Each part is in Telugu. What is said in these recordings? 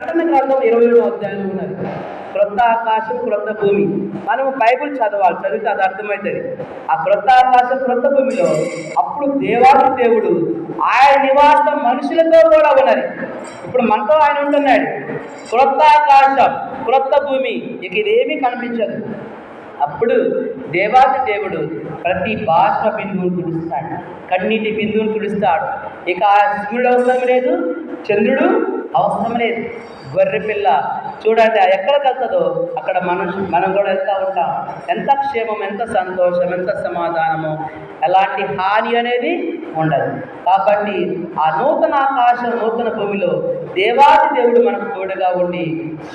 ప్రకటన గ్రంథం ఇరవై ఏడో అధ్యాయం ఉన్నది. క్రొత్త ఆకాశం క్రొత్త భూమి మనం బైబిల్ చదవాలి చదివితే అది అర్థమవుతుంది. ఆ క్రొత్త ఆకాశం క్రొత్త భూమిలో అప్పుడు దేవాది దేవుడు ఆయన నివాసం మనుషులతో కూడా ఉన్నది. ఇప్పుడు మనతో ఆయన ఉంటున్నాడు. క్రొత్త ఆకాశం క్రొత్త భూమి ఇక ఇదేమీ కనిపించదు. అప్పుడు దేవాది దేవుడు ప్రతి భాష బిందువును తుడుస్తాడు. కన్నీటి బిందువును తుడుస్తాడు. ఇక ఆ సూర్యుడు అవసరం లేదు చంద్రుడు అవసరం లేదు. గొర్రె పిల్ల చూడండి అది ఎక్కడికి వెళ్తుందో అక్కడ మనం మనం కూడా వెళ్తూ ఉంటాం. ఎంత క్షేమం ఎంత సంతోషం ఎంత సమాధానము? ఎలాంటి హాని అనేది ఉండదు. కాబట్టి ఆ నూతన ఆకాశం నూతన భూమిలో దేవాది దేవుడు మనకు తోడుగా ఉండి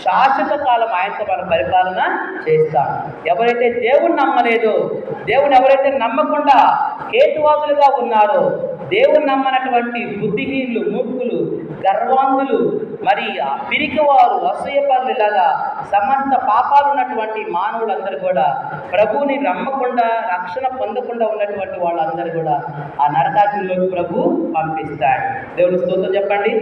శాశ్వత కాలం ఆయనతో మన పరిపాలన చేస్తాం. ఎవరైతే దేవుని నమ్మలేదో దేవుని ఎవరైతే నమ్మకుండా కేతువాదులుగా ఉన్నారో దేవుని నమ్మనటువంటి బుద్ధిహీనులు మూర్ఖులు గర్వాంగులు మరి ఆ పిరికివారు అసూయపరులు ఇలాగా సమస్త పాపాలు ఉన్నటువంటి మానవులందరూ కూడా ప్రభువుని నమ్మకుండా రక్షణ పొందకుండా ఉన్నటువంటి వాళ్ళందరూ కూడా ఆ నరకాగ్నిలోకి ప్రభు పంపిస్తాడు. దేవుని స్తోత్రం చెప్పండి.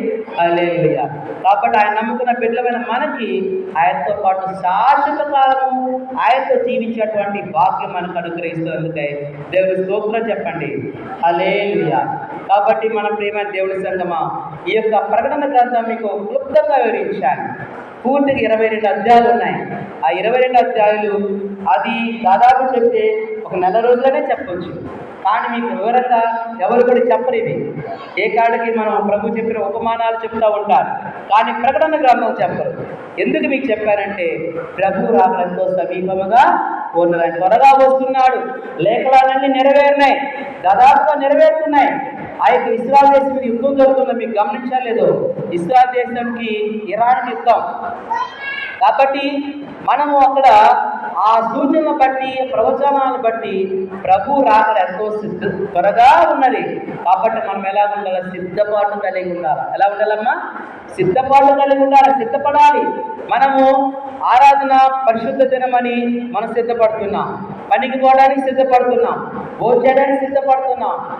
హల్లెలూయా కాబట్టి ఆయన నమ్ముకున్న బిడ్డలమైన మనకి ఆయనతో పాటు శాశ్వత కాలము ఆయనతో జీవించేటువంటి భాగ్యం మనకు అనుగ్రహిస్తున్నందుకై దేవుని స్తోత్రం చెప్పండి. హల్లెలూయా. కాబట్టి మన ప్రేమ దేవుని సంగమా ఈ యొక్క ప్రకటన గ్రంథం మీకు క్లుప్తంగా వివరించాను. పూర్తిగా ఇరవై రెండు అధ్యాయాలు ఉన్నాయి. ఆ ఇరవై రెండు అధ్యాయులు అది దాదాపు చెప్తే ఒక నెల రోజులనే చెప్పొచ్చు. కానీ మీకు వివరత ఎవరు కూడా చెప్పరు ఇవి. ఏ కాడికి మనం ప్రభు చెప్పిన ఉపమానాలు చెప్తూ ఉంటారు. కానీ ప్రకటన గ్రంథం చెప్పరు. ఎందుకు మీకు చెప్పారంటే ప్రభు రాకడంతో సమీపముగా ఉన్నదాన్ని. త్వరగా వస్తున్నాడు. లేఖనాలన్నీ నెరవేరినాయి. దాదాపుగా నెరవేరుతున్నాయి. ఆ యొక్క ఇస్రాయల్ దేశం మీద యుద్ధం జరుగుతుందో మీకు గమనించలేదు ఇస్రాయల్ దేశంకి ఇరాన్ యుద్ధం. కాబట్టి మనము అక్కడ ఆ సూచనలు బట్టి ప్రవచనాలను బట్టి ప్రభు రాకడ ఎంతో సిద్ధ త్వరగా ఉన్నది. కాబట్టి మనం ఎలా ఉండాలి? సిద్ధపాటు కలిగి ఉండాలి. ఎలా ఉండాలమ్మా? సిద్ధపాటు కలిగి ఉండాలి. సిద్ధపడాలి. మనము ఆరాధన పరిశుద్ధ దినమని మనం సిద్ధపడుతున్నాం. పనికి పోవడానికి సిద్ధపడుతున్నాం. భోజనానికి సిద్ధపడుతున్నాం.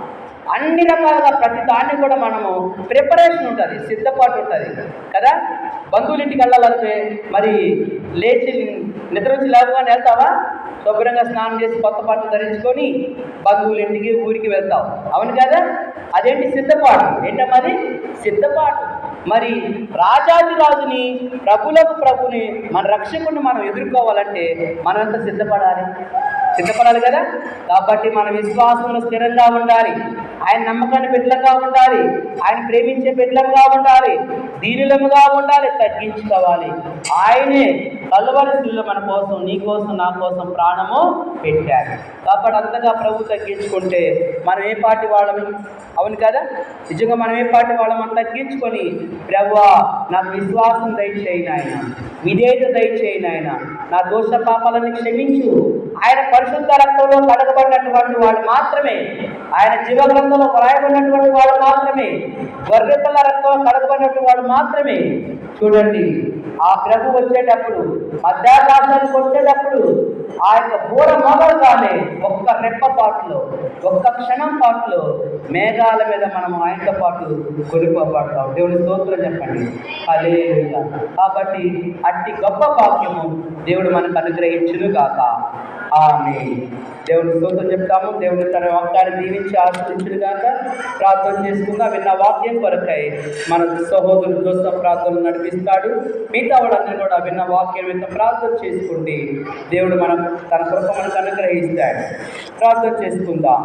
అన్ని రకాలుగా ప్రతి దాన్ని కూడా మనము ప్రిపరేషన్ ఉంటుంది సిద్ధపాటు ఉంటుంది. కదా? బంధువులింటికి వెళ్ళాలంటే మరి లేచి నిద్ర వచ్చి లేవగానే వెళ్తావా? శుభ్రంగా స్నానం చేసి కొత్త బట్టలు ధరించుకొని బంధువులింటికి ఊరికి వెళ్తావు. అవును కదా? అదేంటి సిద్ధపాటు? ఏంటమ్మది సిద్ధపాటు. మరి రాజాది రాజుని ప్రభులకు ప్రభుని మన రక్షకుని మనం ఎదుర్కోవాలంటే మనం ఎంత సిద్ధపడాలి? సిద్ధపడాలి కదా? కాబట్టి మన విశ్వాసంలో స్థిరంగా ఉండాలి. ఆయన నమ్మకాన్ని బిడ్డలంగా ఉండాలి. ఆయన ప్రేమించే బిడ్డలంగా ఉండాలి. దీనులముగా ఉండాలి. తగ్గించుకోవాలి. ఆయనే కలవలసిలో మన కోసం నీ కోసం నా కోసం ప్రాణము పెట్టాడు. కాబట్టి అంతగా ప్రభు తగ్గించుకుంటే మనం ఏ పార్టీ వాళ్ళము అవును కదా? నిజంగా మనం ఏ పార్టీ వాళ్ళమని తగ్గించుకొని ప్రభు నాకు విశ్వాసం దయచేయి నాయన. విధేయత దయచేయి నాయన. నా దోష పాపాలను క్షమించు. ఆయన పరిశుద్ధ రక్తంలో కడగబడినటువంటి వాడు మాత్రమే. ఆయన జీవ గ్రంథంలో వ్రాయబడినటువంటి వాడు మాత్రమే. గొర్రెపిల్ల రక్తంలో కడగబడినటువంటి వాడు మాత్రమే. చూడండి ఆ ప్రభు వచ్చేటప్పుడు మధ్యాకాశానికి వచ్చేటప్పుడు ఆ యొక్క బూర మొదలుగానే ఒక్క రెప్ప పాటలో ఒక్క క్షణం పాటులో మేఘాల మీద మనం ఆయనతో పాటు కొనుక్కోబడతాం. దేవుని స్తోత్రం చెప్పండి. అదే కాబట్టి అట్టి గొప్ప వాక్యము దేవుడు మనకు అనుగ్రహించును కాక ఆమె దేవుని స్తోత్రం చెప్తాము. దేవుడు తన వాక్యాన్ని దీవించి ఆశ్రయించుడు కాక ప్రార్థన చేసుకుందాం. విన్న వాక్యం కొరకై మన సహోదరుడు దోస్త ప్రార్థన నడిపిస్తాడు. మిగతా వాళ్ళందరూ కూడా విన్న వాక్యం మీద ప్రార్థన చేసుకుంటే దేవుడు మనం తన కృప మనకు అనుగ్రహిస్తాడు ప్రార్థన చేసుకుందాం.